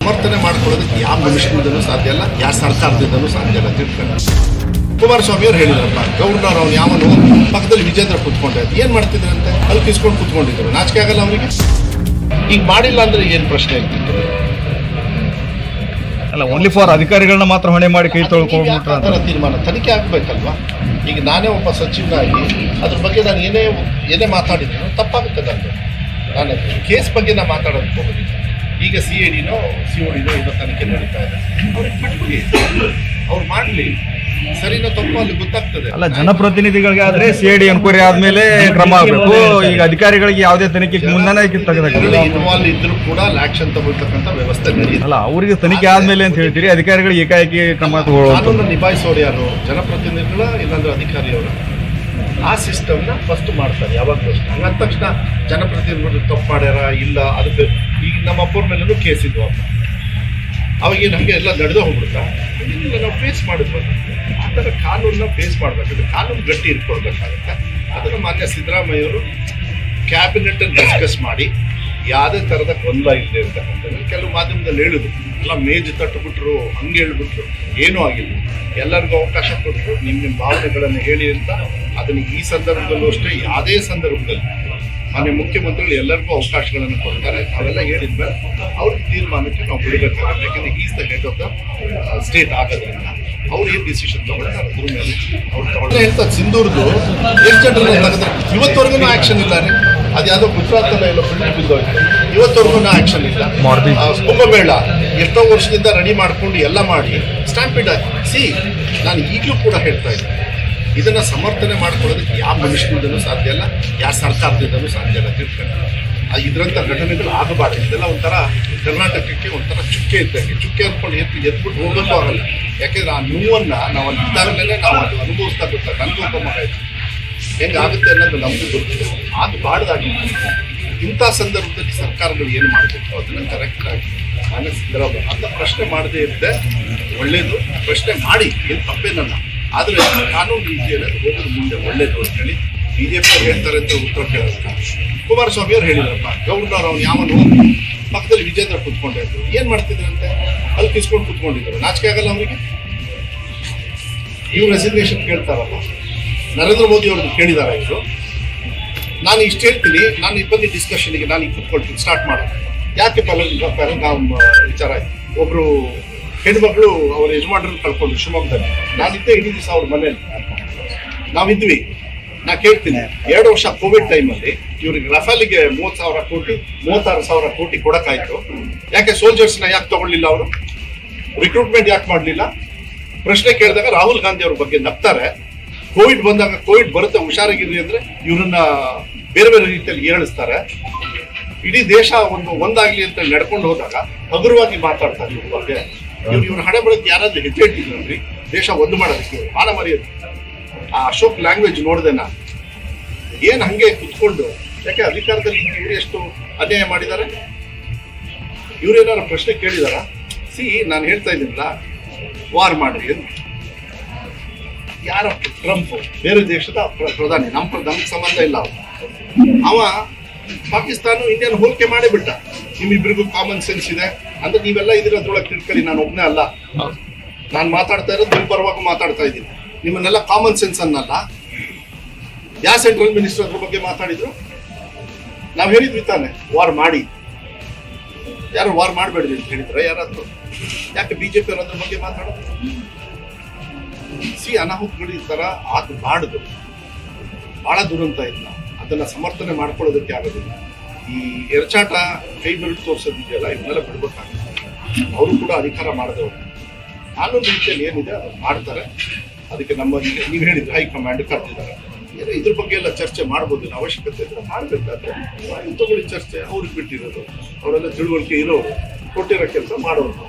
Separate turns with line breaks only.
ಸಮರ್ಥನೆ ಮಾಡ್ಕೊಳ್ಳೋದಕ್ಕೆ ಯಾವ ಮನುಷ್ಯನಿಂದಲೂ ಸಾಧ್ಯ ಇಲ್ಲ ಯಾವ ಸರ್ಕಾರದಿಂದಲೂ ಸಾಧ್ಯ ಇಲ್ಲ ತಿಳ್ಕೊಂಡು ಕುಮಾರಸ್ವಾಮಿ ಅವ್ರು ಹೇಳಿದ್ರಪ್ಪ ಗೌರ್ನರ್ ಅವ್ನು ಯಾವನು ಪಕ್ಕದಲ್ಲಿ ವಿಜೇಂದ್ರ ಕೂತ್ಕೊಂಡೆ ಏನ್ ಮಾಡ್ತಿದ್ರಂತೆ? ಅಲ್ಲಿ ಕಿಸ್ಕೊಂಡು ಕುತ್ಕೊಂಡಿದ್ರು ನಾಚಿಕೆ ಆಗಲ್ಲ ಅವರಿಗೆ? ಈಗ ಮಾಡಿಲ್ಲ ಅಂದ್ರೆ ಏನ್ ಪ್ರಶ್ನೆ ಇರ್ತಿತ್ತು?
ಅಲ್ಲ ಓನ್ಲಿ ಫಾರ್ ಅಧಿಕಾರಿಗಳನ್ನ ಮಾತ್ರ ಹೊಣೆ ಮಾಡಿ ಕೈ ತೊಳ್ಕೊಂಡ್ಬಿಟ್ರೆ
ತೀರ್ಮಾನ ತನಿಖೆ ಆಗ್ಬೇಕಲ್ವಾ? ಈಗ ನಾನೇ ಒಬ್ಬ ಸಚಿವನಾಗಿ ಅದ್ರ ಬಗ್ಗೆ ನಾನು ಏನೇ ಏನೇ ಮಾತಾಡಿದ್ರು ತಪ್ಪಾಗುತ್ತೆ ನಾನು ನಾನು ಕೇಸ್ ಬಗ್ಗೆ ನಾನು ಮಾತಾಡೋದಕ್ಕೆ ಹೋಗೋದಿಲ್ಲ. ಈಗ ಸಿ ಎ ಡಿನೋ ಸಿ ಓ ಡಿನೋ ಇದೋ ತನಿಖೆ ನಡೀತಾ ಇದೆ. ಅವ್ರಿಗೆ ಬಿಟ್ಬಿಡಿ ಅವ್ರು ಮಾಡಲಿ. ಸರಿನೋ ತಪ್ಪು ಅಲ್ಲಿ ಗೊತ್ತಾಗ್ತದೆ.
ಅಲ್ಲ ಜನಪ್ರತಿನಿಧಿಗಳಿಗೆ ಆದ್ರೆ ಸಿ ಐ ಡಿ ಎನ್ಕ್ವೈರಿ ಆದ್ಮೇಲೆ ಕ್ರಮ ಆಗಬೇಕು. ಈಗ ಅಧಿಕಾರಿಗಳಿಗೆ ಯಾವುದೇ ತನಿಖೆ ತೆಗೆದಾಕಲ್ಲ
ಇನ್ವಾಲ್ವ್ ಇದ್ರೂ ಕೂಡ ಆಕ್ಷನ್ ತಗೊಳ್ತಕ್ಕಂತ ವ್ಯವಸ್ಥೆ ನಡೆಯುತ್ತೆ.
ಅಲ್ಲ ಅವರಿಗೆ ತನಿಖೆ ಆದ್ಮೇಲೆ ಅಂತ ಹೇಳ್ತೀರಿ ಅಧಿಕಾರಿಗಳು ಏಕಾಏಕಿ ಕ್ರಮ ತಗೊಳ್ಳೋದು
ನಿಭಾಯಿಸೋರು ಯಾರು? ಜನಪ್ರತಿನಿಧಿಗಳ ಇಲ್ಲಾಂದ್ರೆ ಅಧಿಕಾರಿಯವರು? ಆ ಸಿಸ್ಟಮ್ನ ಫಸ್ಟ್ ಮಾಡ್ತಾರೆ ಯಾವಾಗಲೂ ಅಷ್ಟೇ. ಹಂಗಂದ ತಕ್ಷಣ ಜನಪ್ರತಿನಿಧಿಗಳು ತಪ್ಪು ಮಾಡ್ಯಾರ ಇಲ್ಲ ಅದಕ್ಕೆ ನಮ್ಮ ಅಪ್ಪರ ಮೇಲೂ ಕೇಸ್ ಇದ್ವು ಅಪ್ಪ ಅವಾಗ ನಮಗೆ ಎಲ್ಲ ನಡೆದು ಹೋಗ್ಬಿಡ್ತಾ ಇಲ್ಲ ನಾವು ಫೇಸ್ ಮಾಡಿದ್ವಿ. ಆ ಥರ ಕಾನೂನನ್ನ ಫೇಸ್ ಮಾಡಬೇಕಾದ್ರೆ ಕಾನೂನು ಗಟ್ಟಿ ಇಟ್ಕೊಳ್ಬೇಕಾಗುತ್ತೆ. ಅದನ್ನು ಮಾನ್ಯ ಸಿದ್ದರಾಮಯ್ಯವರು ಕ್ಯಾಬಿನೆಟ್ ಡಿಸ್ಕಸ್ ಮಾಡಿ, ಯಾವುದೇ ಥರದ ಗೊಂದಲ ಇಲ್ಲದೆ ಇರ್ತಕ್ಕಂಥದ್ದು. ಕೆಲವು ಮಾಧ್ಯಮದಲ್ಲಿ ಹೇಳಿದ್ರು. ಎಲ್ಲ ಮೇಜು ತಟ್ಟುಬಿಟ್ರು, ಹಂಗೆ ಹೇಳ್ಬಿಟ್ರು. ಏನೂ ಆಗಿಲ್ಲ. ಎಲ್ಲರಿಗೂ ಅವಕಾಶ ಕೊಟ್ಟರು ನಿಮ್ಮ ನಿಮ್ಮ ಭಾವನೆಗಳನ್ನು ಹೇಳಿ ಅಂತ. ಅದನ್ನು ಈ ಸಂದರ್ಭದಲ್ಲೂ ಅಷ್ಟೇ, ಯಾವುದೇ ಸಂದರ್ಭದಲ್ಲಿ ಮಾನ್ಯ ಮುಖ್ಯಮಂತ್ರಿಗಳು ಎಲ್ಲರಿಗೂ ಅವಕಾಶಗಳನ್ನು ಕೊಡ್ತಾರೆ. ಅವೆಲ್ಲ ಹೇಳಿದ್ಮೇಲೆ ಅವ್ರ ತೀರ್ಮಾನಕ್ಕೆ ನಾವು ಬಿಡಬೇಕಾಗುತ್ತೆ. ಯಾಕಂದ್ರೆ is the head of the state ಆಗೋದ್ರಿಂದ ಅವ್ರು ಏನು ಡಿಸಿಷನ್ ತಗೊಳ್ತಾರೆ? ಅದ್ರ ಮೇಲೆ ಅವ್ರು ತಗೊಳ್ತಾರೆ. ಹೇಳ್ತಾರೆ ಸಿಂಧೂರ್ದು ಎಷ್ಟು ಜನರನ್ನ ಇವತ್ತವರೆಗೂ ಆಕ್ಷನ್ ಇಲ್ಲ ರೀ ಅದ್ಯಾವುದೋ ಗುಜರಾತಲ್ಲ ಎಲ್ಲ ಬಿಲ್ಡಿಂಗ್ ಬಿದ್ದೋಯ್ತು ಇವತ್ತವರೆಗೂ ಆಕ್ಷನ್ ಇಲ್ಲ. ಕುಂಭಮೇಳ ಎಷ್ಟೋ ವರ್ಷದಿಂದ ರೆಡಿ ಮಾಡ್ಕೊಂಡು ಎಲ್ಲ ಮಾಡಿ ಸ್ಟ್ಯಾಂಪಿಡ್ ಹಾಕಿ ಸಿ ನಾನು ಈಗಲೂ ಕೂಡ ಹೇಳ್ತಾ ಇದ್ದೀನಿ. ಇದನ್ನ ಸಮರ್ಥನೆ ಮಾಡ್ಕೊಳ್ಳೋದಕ್ಕೆ ಯಾವ ಮನುಷ್ಯನಿಂದಲೂ ಸಾಧ್ಯ ಇಲ್ಲ, ಯಾವ ಸರ್ಕಾರದಿಂದಲೂ ಸಾಧ್ಯ ಇಲ್ಲ ತಿಳ್ಕೊಂಡು ಇದ್ರಂಥ ಘಟನೆಗಳು ಆಗಬಾರ್ದು. ಇದೆಲ್ಲ ಒಂಥರ ಕರ್ನಾಟಕಕ್ಕೆ ಒಂಥರ ಚುಕ್ಕೆ ಇದ್ದಂಗೆ. ಚುಕ್ಕೆ ಅಂದ್ಕೊಂಡು ಎದ್ದು ಎತ್ಬಿಟ್ಟು ಹೋಗೋಕ್ಕೂ ಆಗಲ್ಲ. ಯಾಕೆಂದ್ರೆ ಆ ನೋವನ್ನು ನಾವು ಅಲ್ಲಿ ಇದ್ದಾಗಲೇ ನಾವು ಅದು ಅನುಭವಿಸ್ತಾ ಗೊತ್ತಾ ನನಗೂ ಒಬ್ಬ ಮಗ ಇತ್ತು ಹೆಂಗಾಗುತ್ತೆ ಅನ್ನೋದು ನಮಗೂ ಗೊತ್ತಿದೆ ಬಾಡ್ದಾಗಿ ಇಂಥ ಸಂದರ್ಭದಲ್ಲಿ ಸರ್ಕಾರಗಳು ಏನು ಮಾಡಬೇಕು ಅದನ್ನು ಕರೆಕ್ಟಾಗಿ ಸಿದ್ದರಾಮಯ್ಯ ಅಂತ ಪ್ರಶ್ನೆ ಮಾಡದೇ ಇದ್ದೆ ಒಳ್ಳೇದು. ಪ್ರಶ್ನೆ ಮಾಡಿ, ಏನು ತಪ್ಪೇನಲ್ಲ. ಆದರೆ ಕಾನೂನು ರೀತಿಯಲ್ಲಿ ಹೋಗೋದು ಮುಂದೆ ಒಳ್ಳೇದು ಅಂತ ಹೇಳಿ ಬಿ ಜೆ ಪಿ ಹೇಳ್ತಾರೆ ಅಂತ ಉತ್ತರ ಕೇಳೋದಕ್ಕೆ ಕುಮಾರಸ್ವಾಮಿ ಅವ್ರು ಹೇಳಿದ್ರಪ್ಪ ಗೌರ್ನರ್ ಅವ್ನು ಯಾವನು ಪಕ್ಕದಲ್ಲಿ ವಿಜೇಂದ್ರ ಕುತ್ಕೊಂಡಿದ್ರು ಏನು ಮಾಡ್ತಿದ್ರಂತೆ? ಅಲ್ಲಿ ಕಿಸ್ಕೊಂಡು ಕುತ್ಕೊಂಡಿದ್ರು. ನಾಚಿಕೆ ಆಗಲ್ಲ ಅವರಿಗೆ? ಇವ್ರು ರೆಸಿಗ್ನೇಷನ್ ಕೇಳ್ತಾರಲ್ಲ. ನರೇಂದ್ರ ಮೋದಿ ಅವ್ರದ್ದು ಕೇಳಿದಾರ ಇವರು. ನಾನು ಇಷ್ಟು ಹೇಳ್ತೀನಿ, ನಾನು ಇಬ್ಬಂದಿ ಬಂದು ಡಿಸ್ಕಷನ್ಗೆ ನಾನು ಈಗ ಕುತ್ಕೊಳ್ತೀನಿ ಸ್ಟಾರ್ಟ್ ಮಾಡೋದು ಯಾಕೆ ಪರಂಗ ವಿಚಾರ ಒಬ್ಬರು ಹೆಣ್ಮಕ್ಳು ಅವ್ರ ಯಜಮಾನ್ರನ್ನ ಕಳ್ಕೊಂಡ್ರು ಶಿವಮೊಗ್ಗದಲ್ಲಿ. ನಾನಿದ್ದೆ ಇಡೀ ದಿವಸ ಅವ್ರ ಮನೇಲಿ ನಾವಿದ್ವಿ. ನಾ ಕೇಳ್ತೀನಿ, ಎರಡು ವರ್ಷ ಕೋವಿಡ್ ಟೈಮಲ್ಲಿ ಇವ್ರಿಗೆ ರಫಾಲಿಗೆ ಮೂವತ್ತು ಸಾವಿರ ಕೋಟಿ, ಮೂವತ್ತಾರು ಸಾವಿರ ಕೋಟಿ ಕೊಡಕ್ಕಾಯ್ತು. ಯಾಕೆ ಸೋಲ್ಜರ್ಸ್ನ ಯಾಕೆ ತಗೊಳ್ಳಿಲ್ಲ ಅವರು? ರಿಕ್ರೂಟ್ಮೆಂಟ್ ಯಾಕೆ ಮಾಡಲಿಲ್ಲ? ಪ್ರಶ್ನೆ ಕೇಳಿದಾಗ ರಾಹುಲ್ ಗಾಂಧಿ ಅವ್ರ ಬಗ್ಗೆ ನಗ್ತಾರೆ. ಕೋವಿಡ್ ಬಂದಾಗ ಕೋವಿಡ್ ಬರುತ್ತೆ ಹುಷಾರಾಗಿರ್ಲಿ ಅಂದ್ರೆ ಇವ್ರನ್ನ ಬೇರೆ ಬೇರೆ ರೀತಿಯಲ್ಲಿ ಏಳಿಸ್ತಾರೆ ಇಡೀ ದೇಶ ಒಂದು ಒಂದಾಗ್ಲಿ ಅಂತ ನಡ್ಕೊಂಡು ಹೋದಾಗ ಹಗುರವಾಗಿ ಮಾತಾಡ್ತಾರೆ ಇವ್ರ ಬಗ್ಗೆ. ಇವ್ರು ಹಣೆ ಬಳಕೆ ಯಾರಾದ್ರೂ ಹೆಜ್ಜೆ ಇಟ್ಟಿದ್ರಲ್ರಿ ದೇಶ ಒಂದು ಮಾಡೋದಕ್ಕೆ ಮಾನ ಮರ್ಯಾದೆ. ಆ ಅಶೋಕ್ ಲ್ಯಾಂಗ್ವೇಜ್ ನೋಡಿದೆ ನಾನು. ಏನ್ ಹಂಗೆ ಕುತ್ಕೊಂಡು ಯಾಕೆ ಅಧಿಕಾರದಲ್ಲಿ ಇವ್ರು ಎಷ್ಟು ಅನ್ಯಾಯ ಮಾಡಿದ್ದಾರೆ ಇವ್ರೇನಾದ್ರು ಪ್ರಶ್ನೆ ಕೇಳಿದಾರ? ಸಿ, ನಾನು ಹೇಳ್ತಾ ಇದ್ದೀನಲ್ಲ ವಾರ್ ಮಾಡ್ರಿ ಅಂತ ಯಾರ ಟ್ರಂಪ್ ಬೇರೆ ದೇಶದ ಪ್ರ- ಪ್ರಧಾನಿ, ನಮ್ಮ ನಮ್ಗೆ ಸಂಬಂಧ ಇಲ್ಲ ಅವ ಪಾಕಿಸ್ತಾನ ಇಂಡಿಯನ್ ಹೋಲಿಕೆ ಮಾಡೇ ಬಿಟ್ಟ. ನಿಮ್ಮಿಬ್ಬರಿಗೂ ಕಾಮನ್ ಸೆನ್ಸ್ ಇದೆ. ಅಂದ್ರೆ ನೀವೆಲ್ಲ ಇದ್ರ ಅದ್ರೊಳಗೆ ತಿಳ್ಕೊಳ್ಳಿ, ನಾನು ಒಬ್ಬನೇ ಅಲ್ಲ. ನಾನು ಮಾತಾಡ್ತಾ ಇರೋದು ನಿಮ್ಮ ಪರವಾಗಿ ಮಾತಾಡ್ತಾ ಇದ್ದೀನಿ ನಿಮ್ಮನ್ನೆಲ್ಲ ಕಾಮನ್ ಸೆನ್ಸ್ ಅನ್ನಲ್ಲ. ಯಾವ ಸೆಂಟ್ರಲ್ ಮಿನಿಸ್ಟರ್ ಅದ್ರ ಬಗ್ಗೆ ಮಾತಾಡಿದ್ರು? ನಾವು ಹೇಳಿದ್ವಿ ತಾನೆ ವಾರ್ ಮಾಡಿ. ಯಾರು ವಾರ್ ಮಾಡಬೇಡ್ರಿ ಅಂತ ಹೇಳಿದ್ರೆ? ಯಾರಾದ್ರು? ಯಾಕೆ ಬಿಜೆಪಿ ಅದ್ರ ಬಗ್ಗೆ ಮಾತಾಡೋದು? ಸಿ ಅನಾಹುತಗಳು ಈ ತರ ಆಗಬಾರ್ದು. ಬಹಳ ದುರಂತ ಇಲ್ಲ ಅದನ್ನ ಸಮರ್ಥನೆ ಮಾಡ್ಕೊಳ್ಳೋದಕ್ಕೆ ಆಗೋದಿಲ್ಲ. ಈ ಎರಚಾಟ ಕೈ ಬೆರಳು ತೋರಿಸೋದಿದೆಯಲ್ಲ ಇವನ್ನೆಲ್ಲ ಬಿಡ್ಬೇಕಾಗುತ್ತೆ. ಅವರು ಕೂಡ ಅಧಿಕಾರ ಮಾಡಿದವರು. ಕಾನೂನು ರೀತಿಯಲ್ಲಿ ಏನಿದೆ ಅದು ಮಾಡ್ತಾರೆ. ಅದಕ್ಕೆ ನಮ್ಮ ನೀವು ಹೇಳಿದ್ರೆ ಹೈಕಮಾಂಡ್ ಕರ್ತಿದ್ದಾರೆ ಏನೋ ಇದ್ರ ಬಗ್ಗೆ ಎಲ್ಲ ಚರ್ಚೆ ಮಾಡ್ಬೋದು ಅವಶ್ಯಕತೆ ಇದ್ರೆ ಮಾಡಬೇಕಾದ್ರೆ ತಗೊಳ್ಳಿ ಚರ್ಚೆ ಅವ್ರಿಗೆ ಬಿಟ್ಟಿರೋದು. ಅವರೆಲ್ಲ ತಿಳುವಳಿಕೆ ಇರೋರು, ಕೊಟ್ಟಿರೋ ಕೆಲಸ ಮಾಡೋರು.